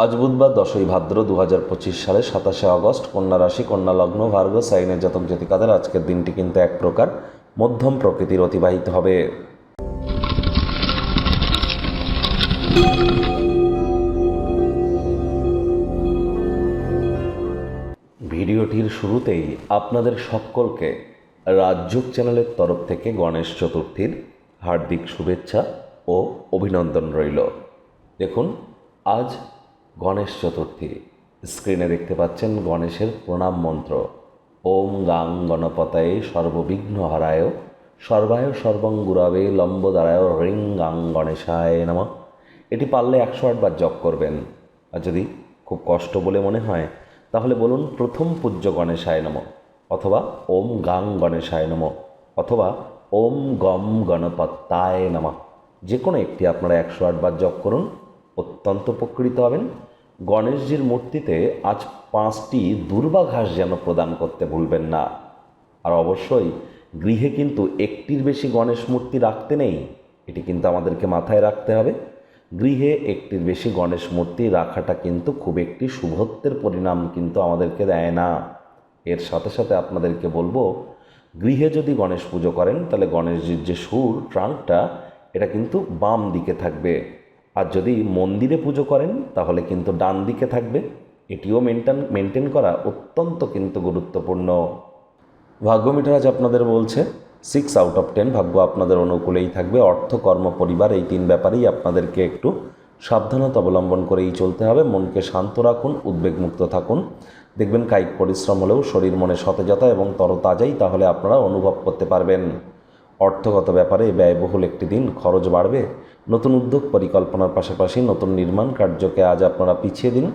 আজ বুধবার দশই ভাদ্র দু হাজার পঁচিশ সালে সাতাশে আগস্ট কন্যা রাশি, কন্যা লগ্ন, ভার্গ, সাইনের জাতক জাতিকাদের আজকের দিনটি কিন্তু এক প্রকার মধ্যম প্রকৃতির অতিবাহিত হবে। ভিডিওটির শুরুতেই আপনাদের সকলকে রাজযোগ চ্যানেলের তরফ থেকে গণেশ চতুর্থীর হার্দিক শুভেচ্ছা ও অভিনন্দন রইল। দেখুন, আজ গণেশ চতুর্থী। স্ক্রিনে দেখতে পাচ্ছেন গণেশের প্রণাম মন্ত্র। ওম গাং গণপতায় সর্ববিঘ্ন হরায় সর্বায় সর্বঙ্গুরাবে লম্বদারায় রিং গাং গণেশায় নম। এটি পারলে একশো আটবার জপ করবেন। আর যদি খুব কষ্ট বলে মনে হয়, তাহলে বলুন প্রথম পূজ্য গণেশায় নম, অথবা ওম গাং গণেশায় নম, অথবা ওম গম গণপত্তায় নম। যে কোনো একটি আপনারা একশো আটবার জপ করুন। অত্যন্ত উপকৃত হবেন। গণেশজির মূর্তিতে আজ পাঁচটি দুর্বাঘাস যেন প্রদান করতে ভুলবেন না। আর অবশ্যই গৃহে কিন্তু একটির বেশি গণেশ মূর্তি রাখতে নেই, এটি কিন্তু আমাদেরকে মাথায় রাখতে হবে। গৃহে একটির বেশি গণেশ মূর্তি রাখাটা কিন্তু খুব একটি শুভত্বের পরিণাম কিন্তু আমাদেরকে দেয় না। এর সাথে সাথে আপনাদেরকে বলব, গৃহে যদি গণেশ পুজো করেন, তাহলে গণেশজির যে সুর, ট্রাঙ্কটা, এটা কিন্তু বাম দিকে থাকবে। আর যদি মন্দিরে পুজো করেন, তাহলে কিন্তু ডান দিকে থাকবে। এটিও মেনটেন মেনটেন করা অত্যন্ত কিন্তু গুরুত্বপূর্ণ। ভাগ্য মিটার আজ আপনাদের বলছে সিক্স আউট অফ টেন ভাগ্য আপনাদের অনুকূলেই থাকবে। অর্থ, কর্ম, পরিবার এই তিন ব্যাপারেই আপনাদেরকে একটু সাবধানতা অবলম্বন করেই চলতে হবে। মনকে শান্ত রাখুন, উদ্বেগমুক্ত থাকুন। দেখবেন কায়িক পরিশ্রম হলেও শরীর মনে সতেজতা এবং তরতাজাই তাহলে আপনারা অনুভব করতে পারবেন। অর্থগত ব্যাপারে ব্যয়বহুল একটি দিন খরচ বাড়বে। নতুন উদ্যোগ পরিকল্পনার পাশাপাশি নতুন নির্মাণ কার্যকে আজ আপনারা পিছিয়ে দিন।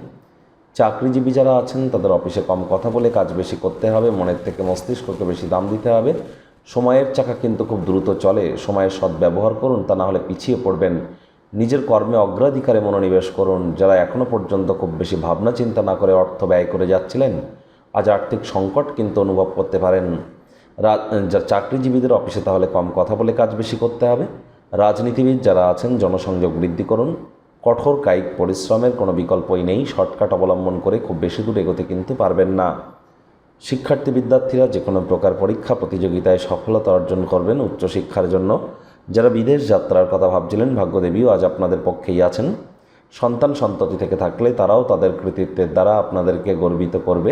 চাকরিজীবী যারা আছেন, তাদের অফিসে কম কথা বলে কাজ বেশি করতে হবে, মনের থেকে মস্তিষ্ককে বেশি দাম দিতে হবে। সময়ের চাকা কিন্তু খুব দ্রুত চলে, সময়ের সদ্ব্যবহার করুন, তা না হলে পিছিয়ে পড়বেন। নিজের কর্মে অগ্রাধিকারে মনোনিবেশ করুন, যারা এখনও পর্যন্ত খুব বেশি ভাবনা চিন্তা না করে অর্থ ব্যয় করে যাচ্ছিলেন। আজ আর্থিক সংকট কিন্তু অনুভব করতে পারেন। চাকরিজীবীদের অফিসে তাহলে কম কথা বলে কাজ বেশি করতে হবে। রাজনীতিবিদ যারা আছেন, জনসংযোগ বৃদ্ধি করুন। কঠোর কায়িক পরিশ্রমের কোনো বিকল্পই নেই। শর্টকাট অবলম্বন করে খুব বেশি দূর এগোতে কিন্তু পারবেন না। শিক্ষার্থী বিদ্যার্থীরা যে কোনো প্রকার পরীক্ষা প্রতিযোগিতায় সফলতা অর্জন করবেন উচ্চশিক্ষার জন্য। যারা বিদেশ যাত্রার কথা ভাবছিলেন, ভাগ্যদেবীও আজ আপনাদের পক্ষেই আছেন। সন্তান সন্ততি থেকে থাকলে তারাও তাদের কৃতিত্বের দ্বারা আপনাদেরকে গর্বিত করবে।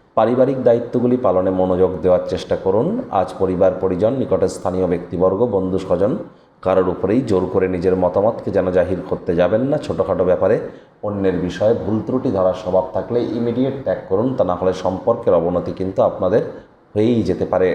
পারিবারিক দায়িত্বগুলি পালনে মনোযোগ দেওয়ার চেষ্টা করুন। আজ পরিবার, পরিজন নিকটে স্থানীয় ব্যক্তিবর্গ, বন্ধু, স্বজন, কারোর উপরেই জোর করে নিজের মতামতকে যেন জাহির করতে যাবেন না। ছোটোখাটো ব্যাপারে অন্যের বিষয়ে ভুল ত্রুটি ধরার স্বভাব থাকলে ইমিডিয়েট ত্যাগ করুন। তা না হলে সম্পর্কের অবনতি কিন্তু আপনাদের হয়েই যেতে পারে।